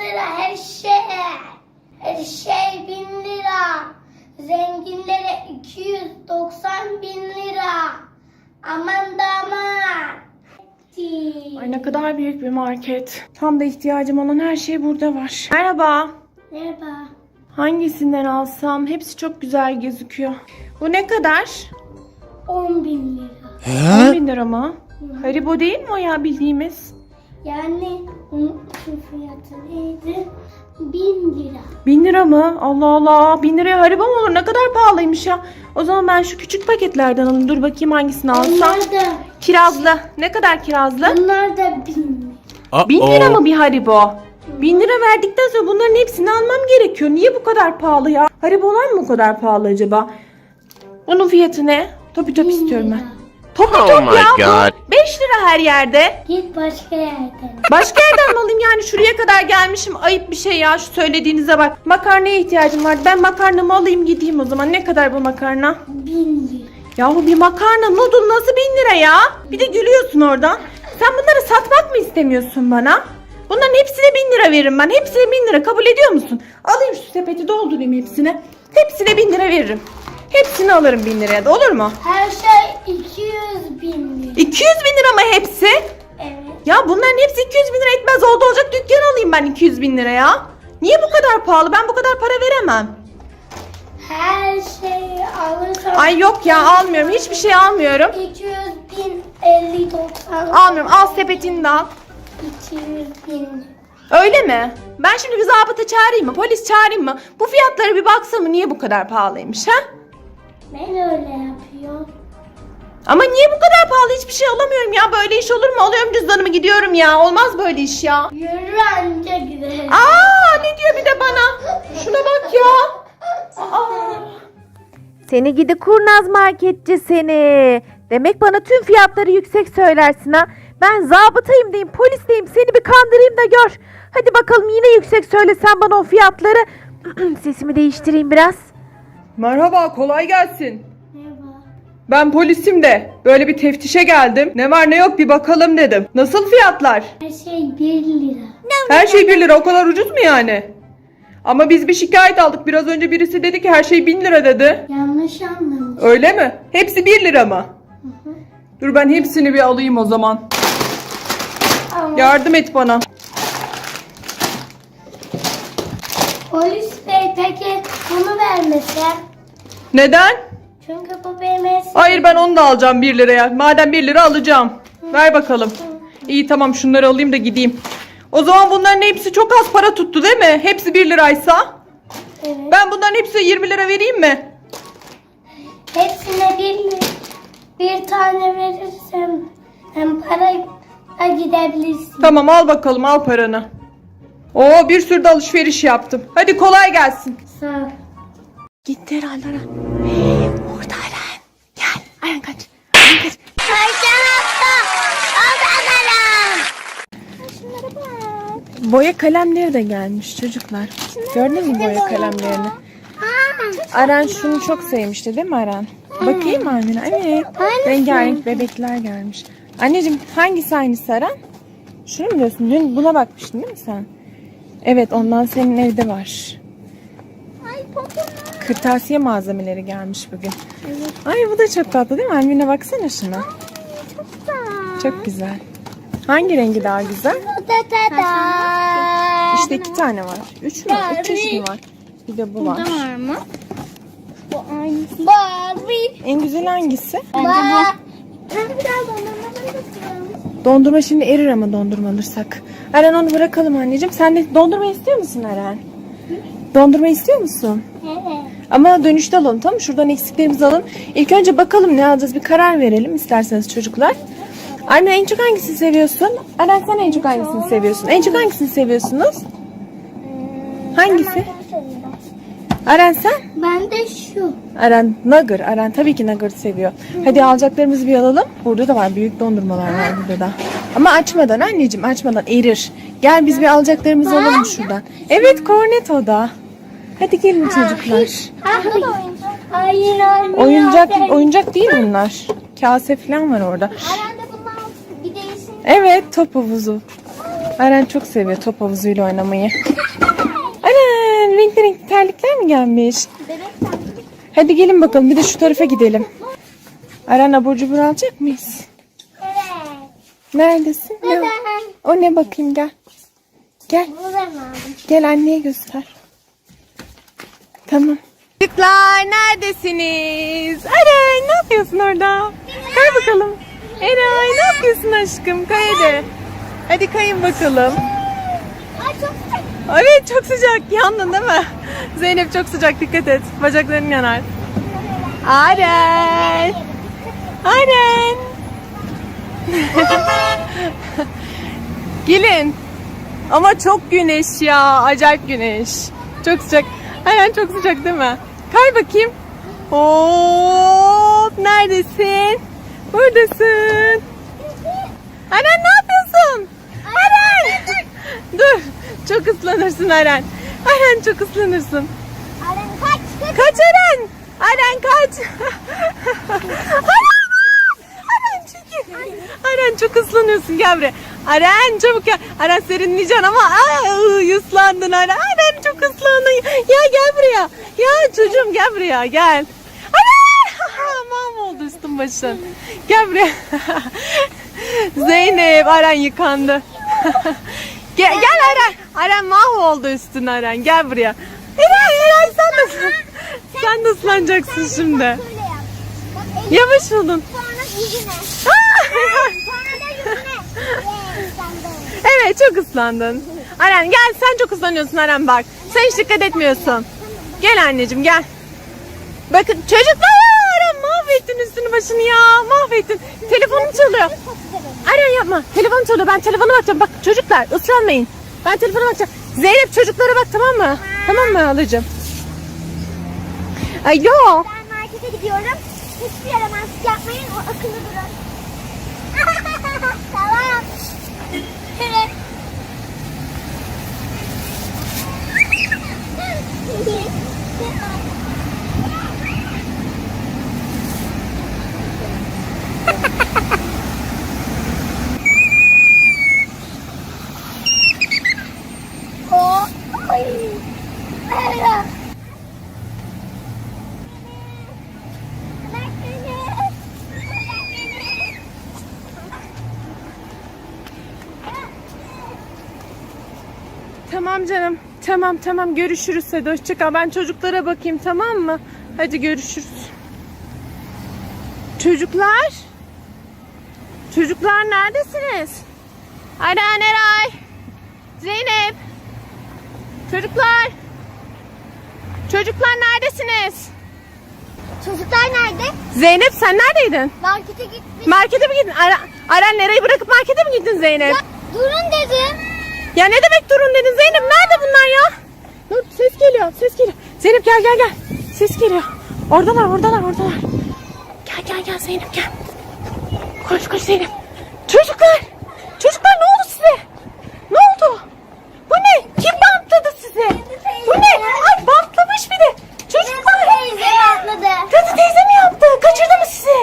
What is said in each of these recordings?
lira her şey. Her şey bin lira. Zenginlere 290 bin lira. Aman da aman. Ay ne kadar büyük bir market. Tam da ihtiyacım olan her şey burada var. Merhaba. Merhaba. Hangisinden alsam? Hepsi çok güzel gözüküyor. Bu ne kadar? 10 bin lira. 10 bin lira mı? Haribo değil mi o ya bildiğimiz? Yani bunun fiyatı neydi? 1000 lira. 1000 lira mı? Allah Allah. 1000 liraya Haribo mu olur? Ne kadar pahalıymış ya. O zaman ben şu küçük paketlerden alayım. Dur bakayım hangisini alsam. Bunlar da, Kirazlı. Ne kadar kirazlı? bunlar da 1000 lira. 1000 lira mı bir Haribo? 1000 lira verdikten sonra bunların hepsini almam gerekiyor. Niye bu kadar pahalı ya? Haribolar mı bu kadar pahalı acaba? Bunun fiyatı ne? Topi top istiyorum ben. Topi Oh top my ya God. bu. 5 lira her yerde. Git başka yerden. Başka yerden mi alayım yani şuraya kadar gelmişim ayıp bir şey ya şu söylediğinize bak. Makarnaya ihtiyacım var. Ben makarnamı alayım gideyim o zaman. Ne kadar bu makarna? 1000 lira. Yahu bir makarna noodle nasıl bin lira ya? Bir de gülüyorsun oradan. Sen bunları satmak mı istemiyorsun bana? Bunların hepsine bin lira veririm ben. Hepsine bin lira kabul ediyor musun? Alayım şu sepeti doldurayım hepsine. Hepsine bin lira veririm. Hepsini alırım bin liraya da olur mu? Her şey 200 bin lira. 200 alayım ben 200 bin liraya. Niye bu kadar pahalı? Ben bu kadar para veremem. Her şeyi alırsan Ay yok ya almıyorum. Hiçbir şey almıyorum. 200 bin 50 90 Almıyorum. Al sepetini de al. 200 bin Öyle mi? Ben şimdi bir zabıta çağırayım mı? Polis çağırayım mı? Bu fiyatlara bir baksa mı? Niye bu kadar pahalıymış ha? Ben öyle. Ama niye bu kadar pahalı? Hiçbir şey alamıyorum ya. Böyle iş olur mu? Alıyorum cüzdanımı gidiyorum ya. Olmaz böyle iş ya. Yürü anca gidelim. Aa ne diyor bir de bana? Şuna bak ya. Aa. Seni gidi kurnaz marketçi seni. Demek bana tüm fiyatları yüksek söylersin ha. Ben zabıtayım diyeyim, polis diyeyim, seni bir kandırayım da gör. Hadi bakalım yine yüksek söylesen bana o fiyatları. Sesimi değiştireyim biraz. Merhaba kolay gelsin. Ben polisim de. Böyle bir teftişe geldim. Ne var ne yok bir bakalım dedim. Nasıl fiyatlar? Her şey 1 lira. Her şey 1 lira o kadar ucuz mu yani? Ama biz bir şikayet aldık. Biraz önce birisi dedi ki her şey 1000 lira dedi. Yanlış anlamış. Öyle mi? Hepsi 1 lira mı? Dur ben hepsini bir alayım o zaman. Ama Yardım et bana. polis bey peki bunu vermese? Neden? Çünkü bu benim eski. Hayır ben onu da alacağım 1 liraya. Madem 1 lira alacağım. Ver bakalım. İyi tamam şunları alayım da gideyim. O zaman bunların hepsi çok az para tuttu değil mi? Hepsi 1 liraysa. Evet. Ben bunların hepsine 20 lira vereyim mi? Hepsine bir, bir tane verirsem hem parayla gidebilirsin. Tamam al bakalım al paranı. Oo bir sürü de alışveriş yaptım. Hadi kolay gelsin. Sağ ol. Gitti herhalde Aren. Orada Aren. Gel. Aren kaç. Aren kaç. Boya kalemleri de gelmiş çocuklar. Gördün mü boya kalemlerini? Aren şunu çok sevmişti değil mi Aren? Bakayım Almina? Evet. Rengarenk bebekler gelmiş. Anneciğim hangisi aynısı Aren? Şunu mu diyorsun? Dün buna bakmıştın değil mi sen? Evet ondan senin evde var. Kırtasiye malzemeleri gelmiş bugün. Ay bu da çok tatlı değil mi? Almina baksana şuna. Çok güzel. Hangi rengi daha güzel? İşte iki tane var. Üç mü? Üç çeşit mi var? Bir de bu var. var mı? Bu aynısı. Barbie. En güzel hangisi? Bence bu. Dondurma şimdi erir ama dondurma alırsak. Eren onu bırakalım anneciğim. Sen de dondurma istiyor musun Eren? Dondurma istiyor musun? Evet. Ama dönüşte alalım tamam mı? Şuradan eksiklerimizi alalım. İlk önce bakalım ne alacağız bir karar verelim isterseniz çocuklar. Anne en çok hangisini seviyorsun? Eren sen en çok hangisini seviyorsun? En çok hangisini seviyorsunuz? Hangisi? Eren sen? Ben de şu. Eren Nugger. Eren tabii ki Nugger seviyor. Hadi alacaklarımızı bir alalım. Burada da var. Büyük dondurmalar var burada da. Ama açmadan anneciğim açmadan erir. Gel biz bir alacaklarımızı alalım şuradan. Evet Cornetto da. Hadi gelin çocuklar. Hayır. Hayır hayır. Oyuncak oyuncak değil bunlar. Kase falan var orada. Değişim. Evet top havuzu. Aren çok seviyor top havuzuyla oynamayı. Aren renkli renkli terlikler mi gelmiş? Hadi gelin bakalım bir de şu tarafa gidelim. Aren abur cubur alacak mıyız? Evet. Neredesin? Ne? o? Ne bakayım gel. Gel. Gel anneye göster. Tamam. Çocuklar neredesiniz? Eren ne yapıyorsun orada? Kay bakalım. Eren ne yapıyorsun aşkım? Kay hadi. Hadi kayın bakalım. Ay çok sıcak. Evet çok sıcak. Yandın değil mi? Zeynep çok sıcak dikkat et. Bacakların yanar. Aren. Aren. Gelin. Ama çok güneş ya. Acayip güneş. Çok sıcak. Aren çok sıcak değil mi? Kay bakayım. Hop. Neredesin? Buradasın. Aren ne yapıyorsun? Aren. Dur. Çok ıslanırsın Aren. Aren çok ıslanırsın. Aren kaç kaç. Kaç Eren? Eren kaç. Eren! Eren çekil. Eren çok ıslanıyorsun gel buraya. Eren çabuk gel. Eren serinleyeceksin ama ay, ıslandın Eren. Eren çok ıslandın. Ya gel buraya. Ya çocuğum gel buraya gel. Eren! Mahvoldu üstün başın. Gel buraya. Zeynep Eren yıkandı. gel, gel Eren. Eren mahvoldu üstün Eren. Gel buraya. Eren Eren sen de sen de ıslanacaksın şimdi. Yavaş olun. Evet çok ıslandın. Eren gel sen çok ıslanıyorsun Eren bak. Sen hiç dikkat etmiyorsun. Gel anneciğim gel. Bakın çocuklar mahvettin üstünü başını ya mahvettin. Telefonum çalıyor. Eren yapma. Telefon çalıyor. Ben telefona bakacağım. Bak çocuklar ıslanmayın. Ben telefona bakacağım. Zeynep çocuklara bak tamam mı? Tamam mı alacağım? Ay yo. Ben markete gidiyorum. Hiçbir yaramazlık yapmayın. O akıllı durun. tamam. Evet. Oh, ay. Merhaba. Tamam canım. Tamam tamam görüşürüz hadi hoşça kal. Ben çocuklara bakayım tamam mı? Hadi görüşürüz. Çocuklar? Çocuklar neredesiniz? Eren Eray. Zeynep. Çocuklar. Çocuklar neredesiniz? Çocuklar nerede? Zeynep sen neredeydin? Markete gitmiş. Markete mi gittin? Aren, Aren nereye bırakıp markete mi gittin Zeynep? Ya, durun dedim. Ya ne demek durun dedin Zeynep nerede bunlar ya? Dur ses geliyor ses geliyor. Zeynep gel gel gel. Ses geliyor. Oradalar oradalar oradalar. Gel gel gel Zeynep gel. Koş koş Zeynep. Çocuklar ne oldu size? Ne oldu? Bu ne? Kim bantladı sizi? Bu ne? Ay bantlamış bir de. Çocuklar. Teyze atladı. Teyze teyze mi yaptı? Kaçırdı mı sizi?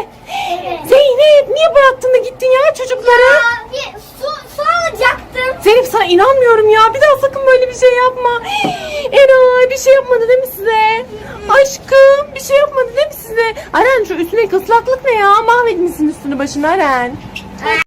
Evet. Zeynep niye bıraktın da gittin ya çocukları? Ya, bir su, su alacaktım. Zeynep sana inanmıyorum ya. Bir daha sakın böyle bir şey yapma. Eray bir şey yapmadı değil mi size? Aşkım bir şey yapmadı değil mi size? Aren şu üstündeki ıslaklık ne ya? Mahvetmişsin üstünü başını Aren.